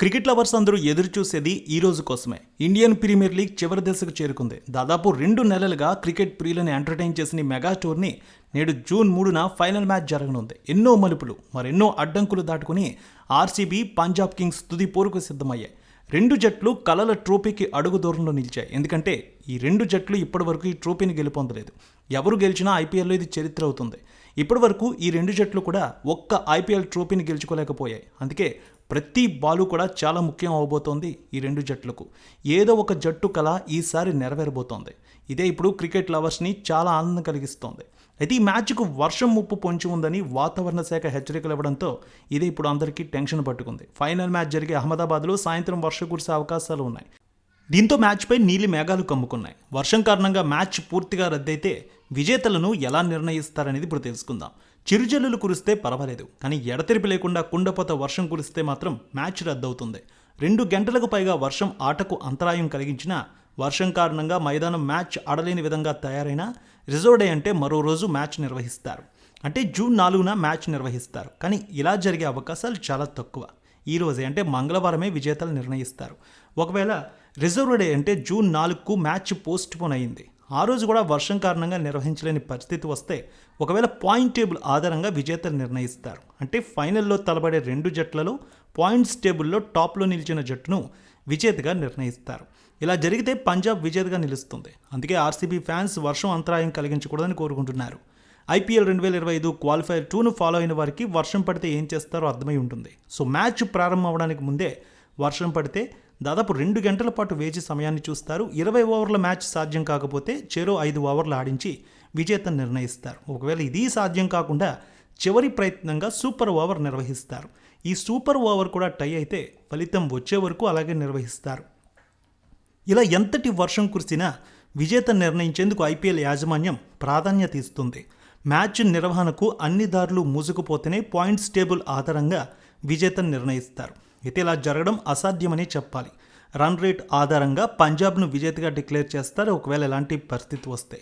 Cricket lovers అందరూ ఎదురు చూసేది ఈ రోజు కోసమే. ఇండియన్ ప్రీమియర్ లీగ్ చివరి దశకు చేరుకుంది. దాదాపు రెండు నెలలుగా క్రికెట్ ప్రియులను ఎంటర్టైన్ చేసిన మెగా టోర్ని నేడు జూన్ మూడున ఫైనల్ మ్యాచ్ జరగనుంది. ఎన్నో మలుపులు మరెన్నో అడ్డంకులు దాటుకుని ఆర్సీబీ పంజాబ్ కింగ్స్ తుది పోరుకు సిద్ధమయ్యాయి. రెండు జట్లు కలల ట్రోఫీకి అడుగు దూరంలో నిలిచాయి. ఎందుకంటే ఈ రెండు జట్లు ఇప్పటివరకు ఈ ట్రోఫీని గెలుపొందలేదు. ఎవరు గెలిచినా ఐపీఎల్లో ఇది చరిత్ర అవుతుంది. ఇప్పటి వరకు ఈ రెండు జట్లు కూడా ఒక్క ఐపీఎల్ ట్రోఫీని గెలుచుకోలేకపోయాయి. అందుకే ప్రతి బాలు కూడా చాలా ముఖ్యం అవబోతోంది ఈ రెండు జట్లకు. ఏదో ఒక జట్టు కళ ఈసారి నెరవేరబోతోంది. ఇదే ఇప్పుడు క్రికెట్ లవర్స్ని చాలా ఆనందం కలిగిస్తోంది. అయితే ఈ మ్యాచ్కు వర్షం ముప్పు పొంచి ఉందని వాతావరణ శాఖ హెచ్చరికలు ఇవ్వడంతో ఇదే ఇప్పుడు అందరికీ టెన్షన్ పట్టుకుంది. ఫైనల్ మ్యాచ్ జరిగే అహ్మదాబాద్లో సాయంత్రం వర్షం కురిసే అవకాశాలు ఉన్నాయి. దీంతో మ్యాచ్పై నీలి మేఘాలు కమ్ముకున్నాయి. వర్షం కారణంగా మ్యాచ్ పూర్తిగా రద్దయితే విజేతలను ఎలా నిర్ణయిస్తారనేది ఇప్పుడు తెలుసుకుందాం. చిరుజల్లులు కురిస్తే పర్వాలేదు కానీ ఎడతెరిపి లేకుండా కుండపోత వర్షం కురిస్తే మాత్రం మ్యాచ్ రద్దవుతుంది. రెండు గంటలకు పైగా వర్షం ఆటకు అంతరాయం కలిగించినా వర్షం కారణంగా మైదానం మ్యాచ్ ఆడలేని విధంగా తయారైన రిజర్వ్ డే అంటే మరో రోజు మ్యాచ్ నిర్వహిస్తారు. అంటే జూన్ నాలుగున మ్యాచ్ నిర్వహిస్తారు కానీ ఇలా జరిగే అవకాశాలు చాలా తక్కువ. ఈ రోజే అంటే మంగళవారమే విజేతలు నిర్ణయిస్తారు. ఒకవేళ రిజర్వ్ డే అంటే జూన్ నాలుగుకు మ్యాచ్ పోస్ట్ పోన్ అయింది. ఆ రోజు కూడా వర్షం కారణంగా నిర్వహించలేని పరిస్థితి వస్తే ఒకవేళ పాయింట్ టేబుల్ ఆధారంగా విజేతలు నిర్ణయిస్తారు. అంటే ఫైనల్లో తలబడే రెండు జట్లలో పాయింట్స్ టేబుల్లో టాప్లో నిలిచిన జట్టును విజేతగా నిర్ణయిస్తారు. ఇలా జరిగితే పంజాబ్ విజేతగా నిలుస్తుంది. అందుకే ఆర్సీబీ ఫ్యాన్స్ వర్షం అంతరాయం కలిగించకూడదని కోరుకుంటున్నారు. ఐపీఎల్ రెండు వేల ఇరవై ఐదు క్వాలిఫైర్ టూను ఫాలో అయిన వారికి వర్షం పడితే ఏం చేస్తారో అర్థమై ఉంటుంది. సో మ్యాచ్ ప్రారంభం అవడానికి ముందే వర్షం పడితే దాదాపు రెండు గంటల పాటు వేచి సమయాన్ని చూస్తారు. ఇరవై ఓవర్ల మ్యాచ్ సాధ్యం కాకపోతే చెరో ఐదు ఓవర్లు ఆడించి విజేతను నిర్ణయిస్తారు. ఒకవేళ ఇది సాధ్యం కాకుండా చివరి ప్రయత్నంగా సూపర్ ఓవర్ నిర్వహిస్తారు. ఈ సూపర్ ఓవర్ కూడా టై అయితే ఫలితం వచ్చే వరకు అలాగే నిర్వహిస్తారు. ఇలా ఎంతటి వర్షం కురిసినా విజేత నిర్ణయించేందుకు ఐపీఎల్ యాజమాన్యం ప్రాధాన్యత ఇస్తుంది. మ్యాచ్ నిర్వహణకు అన్ని దారులు మూసుకుపోతేనే పాయింట్స్ టేబుల్ ఆధారంగా విజేతను నిర్ణయిస్తారు. అయితే ఇలా జరగడం అసాధ్యమని చెప్పాలి. రన్ రేట్ ఆధారంగా పంజాబ్ను విజేతగా డిక్లేర్ చేస్తారు. ఒకవేళ ఎలాంటి పరిస్థితి వస్తే